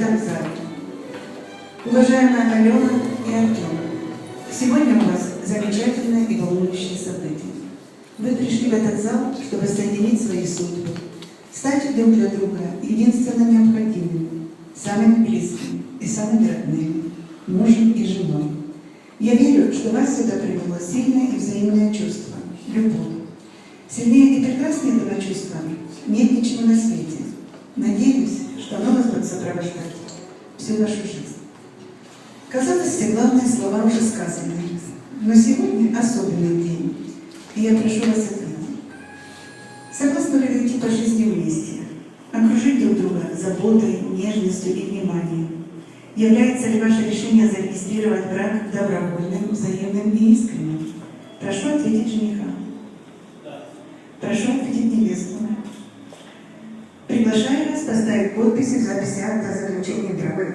зале. Уважаемая Алена и Артем, сегодня у вас замечательное и волнующее событие. Вы пришли в этот зал, чтобы соединить свои судьбы, стать друг для друга единственно необходимыми, самыми близкими и самыми родными, мужем и женой. Я верю, что вас сюда привело сильное и взаимное чувство – любовь. Сильнее и прекраснее этого чувства нет ничего на свете. Надеюсь, что оно вас будет сопровождать всю вашу жизнь. Казалось, все главные слова уже сказаны, но сегодня особенный день, и я прошу вас ответить. Согласны ли вы идти по жизни вместе, окружить друг друга заботой, нежностью и вниманием? Является ли ваше решение зарегистрировать брак добровольным, взаимным и искренним? Прошу ответить жениха. Прошу ответить невесту. Приглашаю вас поставить подписи в записи акта о заключении брака.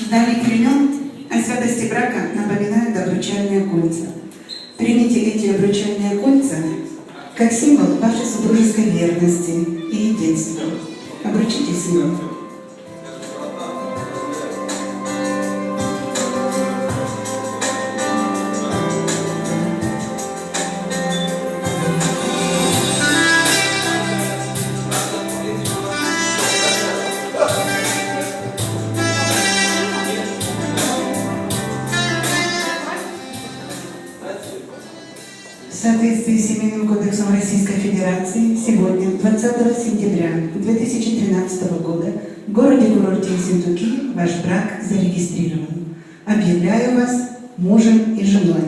Далее клянет о святости брака напоминают обручальные кольца. Примите эти обручальные кольца как символ вашей супружеской верности и единства. Обручитесь с ним. Соответствии с Семейным кодексом Российской Федерации сегодня, 20 сентября 2013 года, в городе-курорте Ессентуки ваш брак зарегистрирован. Объявляю вас мужем и женой.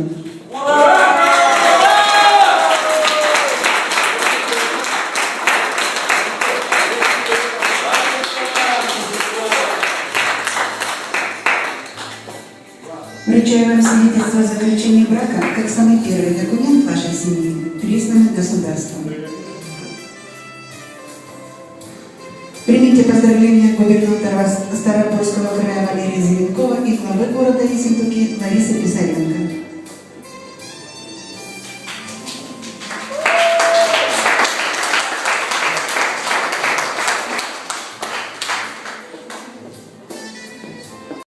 Вручаю вам свидетельство о заключении брака как самый первый документ вашей семьи, признанный государством. Примите поздравления губернатора Ставропольского края Валерия Зеленкова и главы города Ессентуки Ларисы Писаренко.